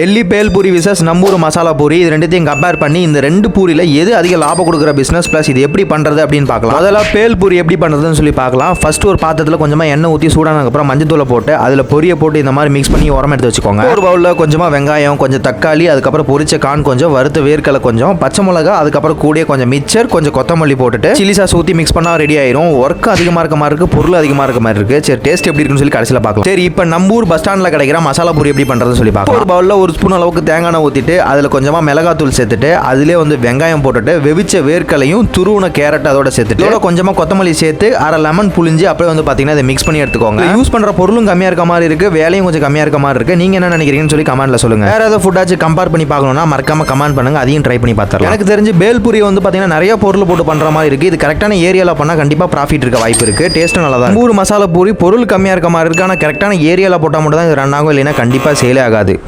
Delhi bhel puri versus நம்பூர் மசாலா பூரி. இது ரெண்டுத்தையும் கம்பேர் பண்ணி இந்த ரெண்டு பூரியில் எது அதிக லாபம் கொடுக்குற பிஸ்னஸ் ப்ளஸ் இது எப்படி பண்ணுறது அப்படின்னு பார்க்கலாம். அதெல்லாம் பேல் பூரி எப்படி பண்ணுறதுன்னு சொல்லி பார்க்கலாம். ஃபர்ஸ்ட் ஒரு பாத்திரத்தில் கொஞ்சமாக எண்ணெய் ஊற்றி சூடானதுக்கப்புறம் மஞ்சத்தூளை போட்டு அதில் பொரிய போட்டு இந்த மாதிரி மிக்ஸ் பண்ணி உரம் எடுத்து வச்சுக்கோங்க. ஒரு பவுலில் கொஞ்சமாக வெங்காயம் கொஞ்சம் தக்காளி அதுக்கப்புறம் பொரிச்ச கான் கொஞ்சம் வறுத்த வேர்க்கலை கொஞ்சம் பச்சை மிளகா அதுக்கப்புறம் கூடிய கொஞ்சம் மிச்சர் கொஞ்சம் கொத்தமல்லி போட்டுட்டு சில்லி சாஸ் ஊற்றி மிக்ஸ் பண்ணால் ரெடி ஆயிரும். ஒர்க் அதிகமாக இருக்க மாதிரி இருக்குது பொருள் அதிகமாக இருக்க மாதிரி இருக்குது சரி டேஸ்ட் எப்படி இருக்குன்னு சொல்லி கடைசியில் பார்க்கலாம். சரி இப்போ நம்பூர் பஸ் ஸ்டாண்டில் கிடைக்கிற மசாலா பூரி எப்படி பண்ணுறதுன்னு சொல்லி பார்க்கலாம். ஒரு பவுலில் ஒரு ஸ்பூன் அளவுக்கு தேங்காய் எண்ணெய் ஊற்றிட்டு அதில் கொஞ்சமாக மிளகாத்தூள் சேர்த்துட்டு அதிலே வந்து வெங்காயம் போட்டுட்டு வெவிச்ச வேர்க்கலையும் துருவன கேரட் அதோட சேர்த்துட்டு இதோட கொஞ்சமாக கொத்தமல்லி சேர்த்து அரை லெமன் புளிஞ்சு அப்படியே வந்து பார்த்தீங்கன்னா இதை மிக்ஸ் பண்ணி எடுத்துக்கோங்க. யூஸ் பண்ணுற பொருளும் கம்மியாக இருக்க மாதிரி இருக்கு வேலையும் கொஞ்சம் கம்மியாக இருக்க மாதிரி இருக்கு. நீங்கள் என்ன நினைக்கிறீங்கன்னு சொல்லி கமெண்ட்ல சொல்லுங்க. வேற ஏதாவது ஃபுட்டாச்சும் கம்பேர் பண்ணி பார்க்கணும்னா மறக்காம கமெண்ட் பண்ணுங்க. அதையும் ட்ரை பண்ணி பார்த்துருலாம் எனக்கு தெரிஞ்சு பேல்பூரி வந்து பார்த்தீங்கன்னா நிறைய பொருள் போட்டு பண்ணுற மாதிரி இருக்கு. இது கரெக்டான ஏரியாவில் பண்ணால் கண்டிப்பாக ப்ராஃபிட் இருக்க வாய்ப்பு இருக்கு. டேஸ்ட்டும் நல்லா தான் நம்பூர் மசாலா பூரி பொருள் கம்மியாக இருக்க மாதிரி இருக்கு. ஆனால் கரெக்டான ஏரியாவில் போட்டால் மட்டும் தான் இது ரன் ஆகும். இல்லைன்னா கண்டிப்பாக சேலே ஆகாது.